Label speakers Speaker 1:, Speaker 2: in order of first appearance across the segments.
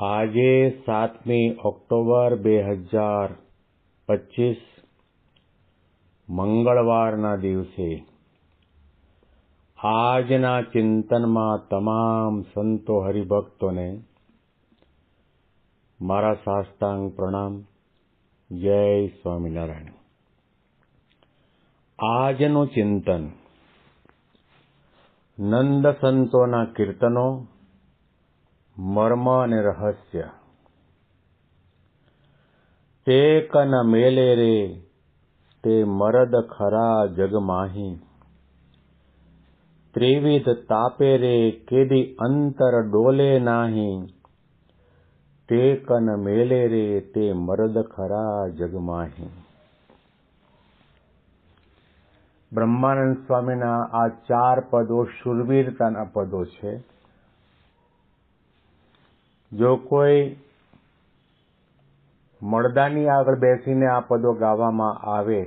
Speaker 1: આજે સાતમી ઓક્ટોબર બે હજાર પચીસ, મંગળવારના દિવસે. આજના ચિંતનમાં તમામ સંતો હરિભક્તોને મારા સાષ્ટાંગ પ્રણામ. જય સ્વામિનારાયણ. આજનું ચિંતન નંદ સંતોના કીર્તનો મર્મ અને રહસ્ય. તે કન મેલે રે, તે મરદ ખરા જગમાહી ત્રિવિધ તાપે રે, કેદી અંતર ડોલે નાહી. તે કન મેલે રે, તે મરદ ખરા જગમાહી બ્રહ્માનંદ સ્વામીના આ ચાર પદો શુરવીરતાના પદો છે. જો કોઈ મળદાની આગળ બેસીને આ પદો ગાવામાં આવે,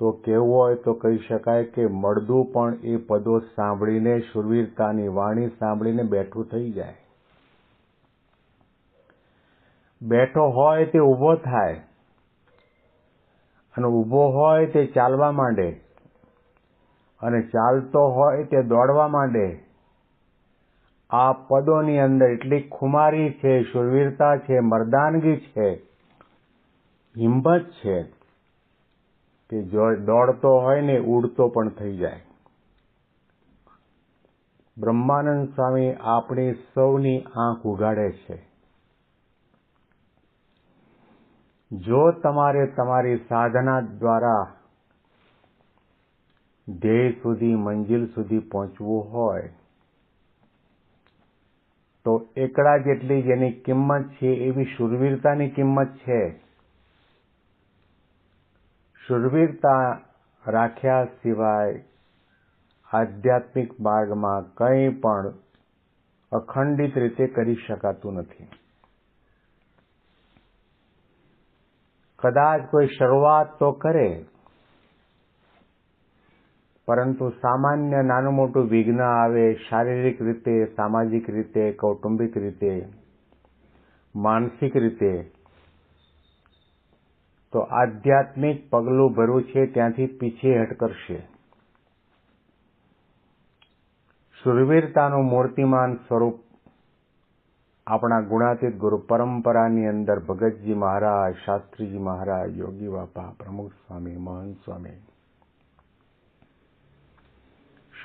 Speaker 1: તો કેવું હોય તો કહી શકાય કે મળદું પણ એ પદો સાંભળીને શુરવીરતાની વાણી સાંભળીને બેઠું થઈ જાય. બેઠો હોય તે ઊભો થાય અને ઊભો હોય તે ચાલવા માંડે અને ચાલતો હોય તે દોડવા માંડે આ પદોની અંદર એટલી ખુમારી છે, શુરવીરતા છે, મર્દાનગી છે, હિંમત છે કે જો દોડતો હોય ને ઉડતો પણ થઈ જાય. બ્રહ્માનંદ સ્વામી આપણી સૌની આંખ ઉગાડે છે. જો તમારે તમારી સાધના દ્વારા ધ્યેય સુધી, મંજિલ સુધી પહોંચવું હોય તો એકડા જેટલી જેની કિંમત છે એવી શુરવીરતાની કિંમત છે. શુરવીરતા રાખ્યા સિવાય આધ્યાત્મિક માર્ગમાં કંઈ પણ અખંડિત રીતે કરી શકાતું નથી. કદાચ કોઈ શરૂઆત તો કરે પરંતુ સામાન્ય નાનું મોટું વિઘ્ન આવે શારીરિક રીતે, સામાજિક રીતે, કૌટુંબિક રીતે, માનસિક રીતે, તો આધ્યાત્મિક પગલું ભરવું છે, ત્યાંથી પીછેહટ કરશે શુરવીરતાનું મૂર્તિમાન સ્વરૂપ આપણા ગુણાતીત ગુરુ પરંપરાની અંદર ભગતજી મહારાજ, શાસ્ત્રીજી મહારાજ, યોગી બાપા, પ્રમુખ સ્વામી, મહંત સ્વામી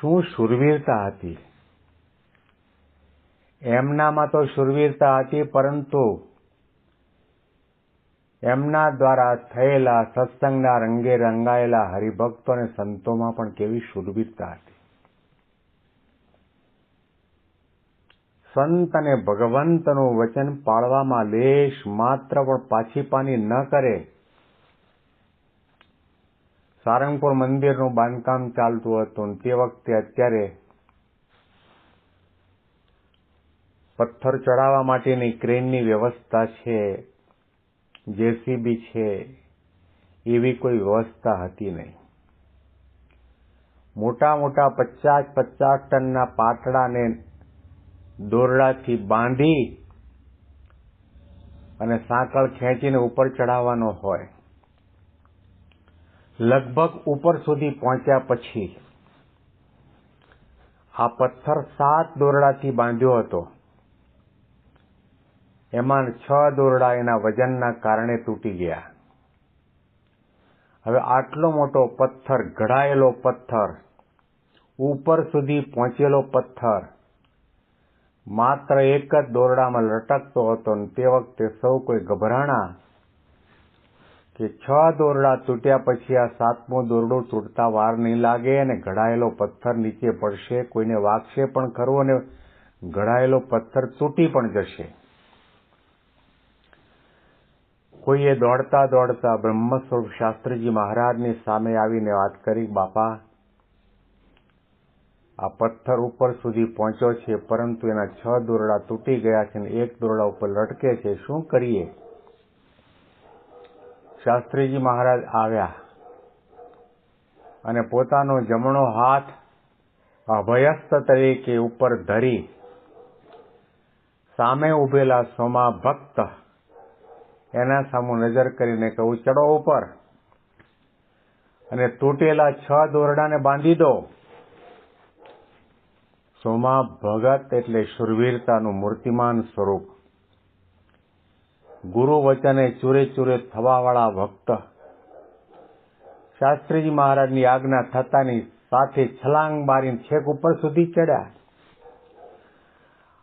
Speaker 1: શું શુરવીરતા હતી? એમનામાં તો શુરવીરતા હતી, પરંતુ એમના દ્વારા થયેલા સત્સંગના રંગે રંગાયેલા હરિભક્તો અને સંતોમાં પણ કેવી શુરવીરતા હતી. સંત અને ભગવંતનું વચન પાળવામાં લેશ માત્ર પણ પાછી પાની ન કરે સારંગપુર મંદિરનું બાંધકામ ચાલતું હતું તે વખતે અત્યારે પથ્થર ચડાવવા માટેની ક્રેનની વ્યવસ્થા છે, જેસીબી છે, એવી કોઈ વ્યવસ્થા હતી નહીં. મોટા મોટા પચાસ પચાસ ટનના પાટડાને દોરડાથી બાંધી અને સાંકળ ખેંચીને ઉપર ચડાવવાનો હોય. લગભગ ઉપર સુધી પહોંચ્યા પછી આ પથ્થર સાત દોરડાથી બાંધ્યો હતો. એમાં છ દોરડા એના વજનના કારણે તૂટી ગયા. હવે આટલો મોટો પથ્થર, ઘડાયેલો પથ્થર, ઉપર સુધી પહોંચેલો પથ્થર, માત્ર એક જ દોરડામાં લટકતો હતો ને તે વખતે સૌ કોઈ ગભરાણા કે છ દોરડા તૂટ્યા પછી આ સાતમો દોરડો તૂટતા વાર નહીં લાગે અને ઘડાયેલો પથ્થર નીચે પડશે, કોઈને વાગશે પણ ખરો અને ઘડાયેલો પથ્થર તૂટી પણ જશે. કોઈએ દોડતા દોડતા બ્રહ્મ સ્વરૂપ શાસ્ત્રીજી મહારાજની સામે આવીને વાત કરી, બાપા, આ પથ્થર ઉપર સુધી પહોંચ્યો છે, પરંતુ એના છ દોરડા તૂટી ગયા છે અને એક દોરડા ઉપર લટકે છે. શું કરીએ? શાસ્ત્રીજી મહારાજ આવ્યા અને પોતાનો જમણો હાથ અભયસ્ત તરીકે ઉપર ધરી સામે ઉભેલા સોમા ભક્ત એના સામુ નજર કરીને કહું ચડો ઉપર અને તૂટેલા છ દોરડાને બાંધી દો. સોમા ભગત એટલે શુરવીરતાનું મૂર્તિમાન સ્વરૂપ. ગુરુ વચને ચૂરે ચૂરે થવાવાળા ભક્ત. શાસ્ત્રીજી મહારાજની આજ્ઞા થતાની સાથે છલાંગ મારીને છેક ઉપર સુધી ચડ્યા.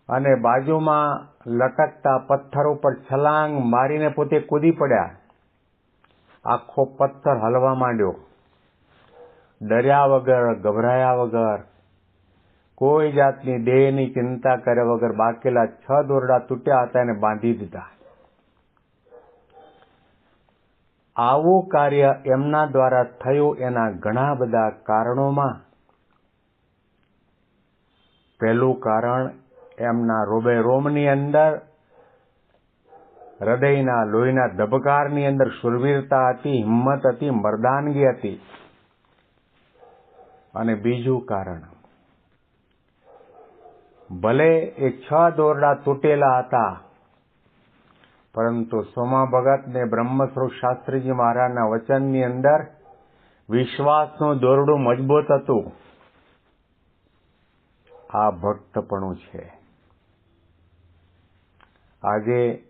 Speaker 1: અને બાજુમાં લટકતા પથ્થર ઉપર છલાંગ મારીને પોતે કૂદી પડ્યા. આખો પથ્થર હલવા માંડ્યો. ડર્યા વગર, ગભરાયા વગર, કોઈ જાતની દેહની ચિંતા કર્યા વગર બાકેલા છ દોરડા તૂટ્યા હતા એને બાંધી દીધા. આવું કાર્ય એમના દ્વારા થયું એના ઘણા બધા કારણોમાં. પહેલું કારણ એમના રોબે રોમની અંદર, હૃદયના લોહીના ધબકારની અંદર શુરવીરતા હતી, હિંમત હતી, મરદાનગી હતી. અને બીજું કારણ, ભલે એ છ દોરડા તૂટેલા હતા પરંતુ સોમા ભગત ને બ્રહ્મસ્વરૂપ શાસ્ત્રીજી મહારાજના વચનની અંદર વિશ્વાસનું દોરડું મજબૂત હતું. આ ભક્તપણું છે. આજે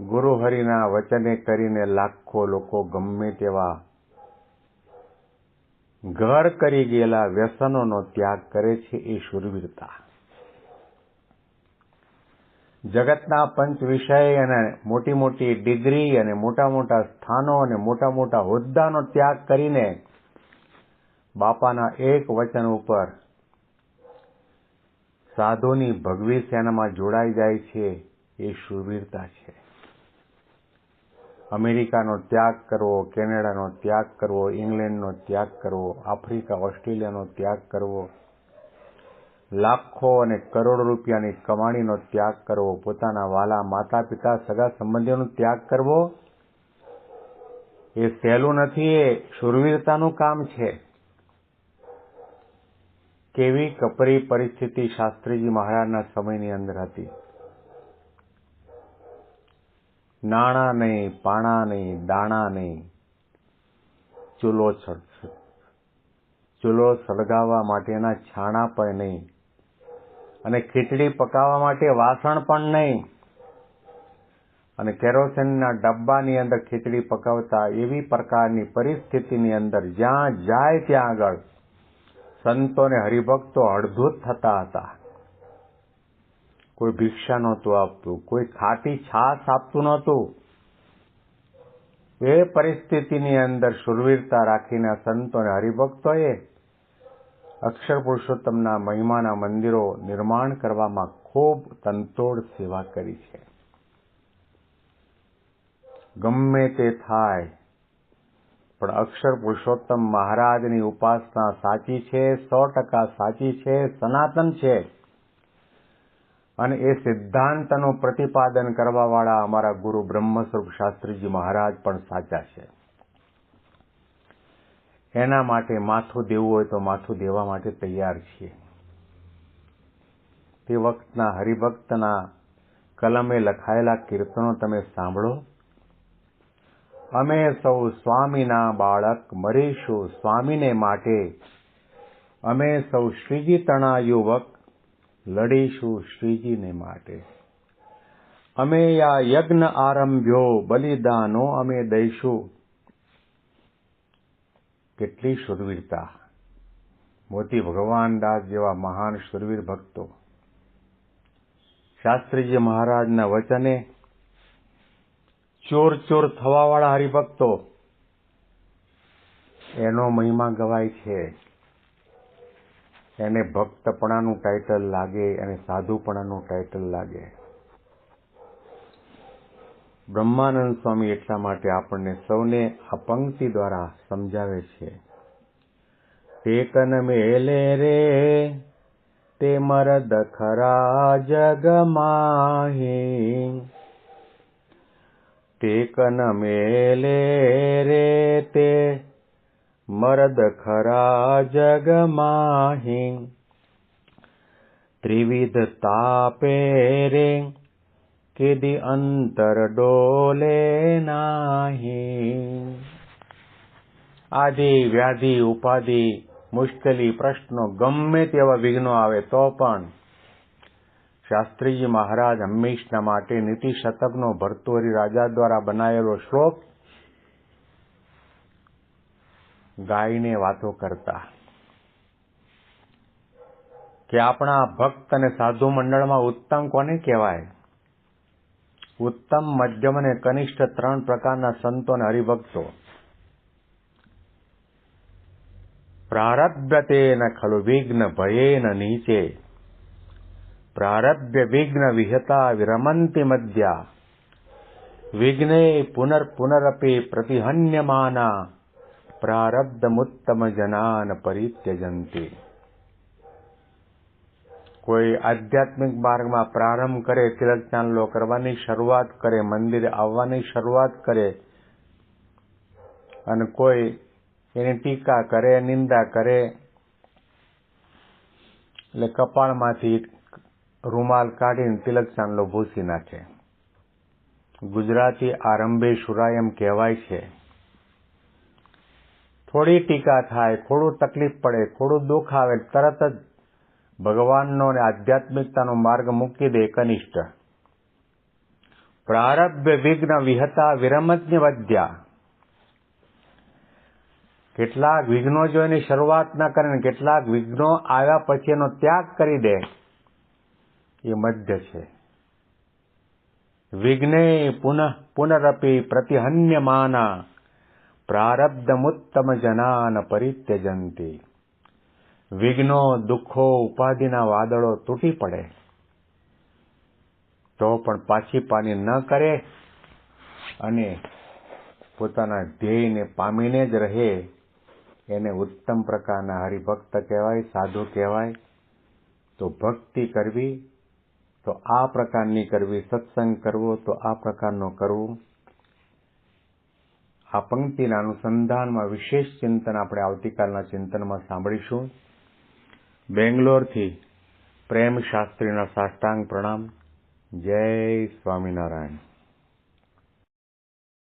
Speaker 1: ગુરુ હરિના વચને કરીને લાખો લોકો ગમે તેવા ઘર કરી ગયેલા વ્યસનોનો ત્યાગ કરે છે એ શુરવીરતા. જગતના પંચ વિષય અને મોટી મોટી ડિગ્રી અને મોટા મોટા સ્થાનો અને મોટા મોટા હોદ્દાનો ત્યાગ કરીને બાપાના એક વચન ઉપર સાધુની ભગવી સેનામાં જોડાઈ જાય છે એ શુરવીરતા છે. અમેરિકાનો ત્યાગ કરવો, કેનેડાનો ત્યાગ કરવો, ઇંગ્લેન્ડનો ત્યાગ કરવો, આફ્રિકા, ઓસ્ટ્રેલિયાનો ત્યાગ કરવો લાખો અને કરોડો રૂપિયાની કમાણીનો ત્યાગ કરવો, પોતાના વાલા માતા પિતા સગા સંબંધીઓનો ત્યાગ કરવો, એ સહેલું નથી, એ શુરવીરતાનું કામ છે. કેવી કપરી પરિસ્થિતિ શાસ્ત્રીજી મહારાજના સમયની અંદર હતી. નાણાં નહીં, પાણા નહીં, દાણા નહીં, ચૂલો ચૂલો સળગાવવા માટેના છાણા પણ નહીં. અને ખીચડી પકાવવા માટે વાસણ પણ નહીં. અને કેરોસીનના ડબ્બાની અંદર ખીચડી પકાવતા એવી પ્રકારની પરિસ્થિતિની અંદર જ્યાં જાય ત્યાં આગળ સંતોને હરિભક્તો અડધૂત થતા હતા. કોઈ ભિક્ષા નહોતું આપતું, કોઈ ખાટી છાસ આપતું નહોતું. એ પરિસ્થિતિની અંદર શુરવીરતા રાખીને સંતોને હરિભક્તોએ અક્ષર પુરુષોત્તમના મહિમાના મંદિરો નિર્માણ કરવામાં ખૂબ તનતોડ સેવા કરી છે. ગમે તે થાય, પણ અક્ષર પુરુષોત્તમ મહારાજની ઉપાસના સાચી છે, સો ટકા સાચી છે, સનાતન છે. અને એ સિદ્ધાંતનું પ્રતિપાદન કરવાવાળા અમારા ગુરુ બ્રહ્મસ્વરૂપ શાસ્ત્રીજી મહારાજ પણ સાચા છે. એના માટે માથું દેવું હોય તો માથું દેવા માટે તૈયાર છીએ. તે વખતના હરિભક્તના કલમે લખાયેલા કીર્તનો તમે સાંભળો. અમે સૌ સ્વામીના બાળક મરીશું, સ્વામીને માટે અમે સૌ શ્રીજી તણા યુવક લડીશું, શ્રીજીને માટે. અમે આ યજ્ઞ આરંભ્યો, બલિદાનો અમે દઈશું. કેટલી શુરવીરતા. મોતી ભગવાન દાસ જેવા મહાન શુરવીર ભક્તો. શાસ્ત્રીજી મહારાજના વચને ચોર ચોર થવાવાળા હરિભક્તો, એનો મહિમા ગવાય છે. એને ભક્તપણાનું ટાઇટલ લાગે અને સાધુપણાનું ટાઇટલ લાગે. બ્રહ્માનંદ સ્વામી એટલા માટે આપણને સૌને આ પંક્તિ દ્વારા સમજાવે છે. ટેકન મેલે રે, તે મરદ ખરા જગમાહી ટેકન મેલે રે, તે મરદ ખરા જગમાહી ત્રિવિધ તાપે રે કેદી અંતર ડોલે નાહી આદિ વ્યાધિ ઉપાધિ મુશ્કેલી પ્રશ્નો ગમે તેવા વિઘ્નો આવે તો પણ શાસ્ત્રીજી મહારાજ હંમેશના માટે નીતિ શતકનો ભરતોરી રાજા દ્વારા બનાવેલો શ્લોક ગાયને વાતો કરતા કે આપણા ભક્ત અને સાધુ મંડળમાં ઉત્તમ કોને કહેવાય ઉત્તમ મધ્યમ અને કનિષ્ઠ ત્રણ પ્રકારના સંતો અને હરિભક્તો. પ્રારબ્ધતેન ખલુ વિઘ્ન ભયેન નીચે. પ્રારભ્ય વિઘ્ન વિહતા વિરમંતિ મધ્યા. વિઘ્ને પુનર પુનરપી પ્રતિહન્યમાના. પ્રારબ્ધમુત્તમ જનાન પરિત્યજંતી. કોઈ આધ્યાત્મિક માર્ગમાં પ્રારંભ કરે, તિલક ચાંદલો કરવાની શરૂઆત કરે, મંદિરે આવવાની શરૂઆત કરે, અને કોઈ એની ટીકા કરે, નિંદા કરે, એટલે કપાળમાંથી રૂમાલ કાઢીને તિલક ચાંદલો ભૂસી નાખે. ગુજરાતી આરંભે સુરાયમ કહેવાય છે. થોડી ટીકા થાય, થોડું તકલીફ પડે, થોડું દુઃખ આવે, તરત જ ભગવાનનો અને આધ્યાત્મિકતાનો માર્ગ મૂકી દે કનિષ્ઠ. પ્રારભ્ય વિઘ્ન વિહતા વિરમજ્ઞ વધ્યા કેટલાક વિઘ્નો જો એની શરૂઆત ના કરે ને કેટલાક વિઘ્નો આવ્યા પછી એનો ત્યાગ કરી દે, એ મધ્ય છે. વિઘ્ને પુનઃ, પુનરપી પ્રતિહન્યમાના. પ્રારબ્ધમુત્તમ જનાન પરિત્યજંતી. વિઘ્નો, દુઃખો, ઉપાધિના વાદળો તૂટી પડે. તો પણ પાછી પાની ન કરે અને પોતાના ધ્યેયને પામીને જ રહે. એને ઉત્તમ પ્રકારના હરિભક્ત કહેવાય, સાધુ કહેવાય. તો ભક્તિ કરવી, તો આ પ્રકારની કરવી, સત્સંગ કરવો, તો આ પ્રકારનો કરવું. આ પંક્તિના અનુસંધાનમાં વિશેષ ચિંતન આપણે આવતીકાલના ચિંતનમાં સાંભળીશું. બેંગ્લોરથી પ્રેમ શાસ્ત્રીના સાષ્ટાંગ પ્રણામ. જય સ્વામિનારાયણ.